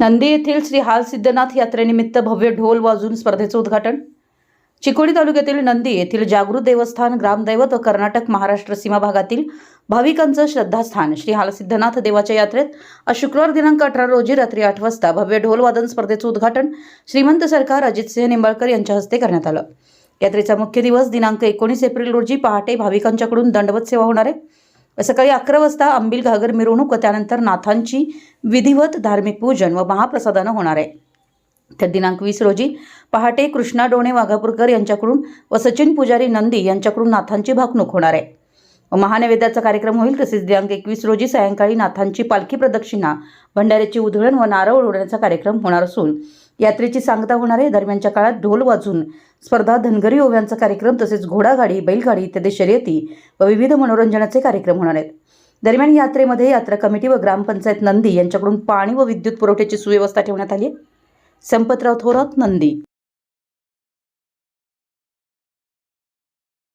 नंदी येथील श्री हाल सिद्धनाथ यात्रेनिमित्त भव्य ढोल वाजून स्पर्धेचं उद्घाटन. चिकोडी तालुक्यातील नंदी येथील जागृत देवस्थान ग्रामदैवत व कर्नाटक महाराष्ट्र सीमा भागातील भाविकांचं श्रद्धास्थान श्री हालसिद्धनाथ देवाच्या यात्रेत आज शुक्रवार दिनांक अठरा रोजी रात्री आठ वाजता भव्य ढोल वादन स्पर्धेचं उद्घाटन श्रीमंत सरकार अजितसिंह निंबाळकर यांच्या हस्ते करण्यात आलं. यात्रेचा मुख्य दिवस दिनांक एकोणीस एप्रिल रोजी पहाटे भाविकांच्याकडून दंडवत सेवा होणार आहे. सकाळी अकरा वाजता अंबिल घागर मिरवणूक व त्यानंतर नाथांची विधिवत धार्मिक पूजन व महाप्रसादानं होणार आहे. तर दिनांक वीस रोजी पहाटे कृष्णा डोणे वाघापूरकर यांच्याकडून व सचिन पुजारी नंदी यांच्याकडून नाथांची भाकणूक होणार आहे. महानैवेद्याचा कार्यक्रम होईल. तसेच दिनांक एकवीस रोजी सायंकाळी नाथांची पालखी प्रदक्षिणा भंडाऱ्याची उधळण व नारळ उडवण्याचा कार्यक्रम होणार असून यात्रेची सांगता होणार आहे. दरम्यानच्या काळात ढोल वाजून स्पर्धा धनगरी ओव्यांचा कार्यक्रम तसेच घोडागाडी बैलगाडी इत्यादी शर्यती व विविध मनोरंजनाचे कार्यक्रम होणार आहेत. दरम्यान यात्रेमध्ये यात्रा कमिटी व ग्रामपंचायत नंदी यांच्याकडून पाणी व विद्युत पुरवठ्याची सुव्यवस्था ठेवण्यात आली संपतराव थोरात नंदी.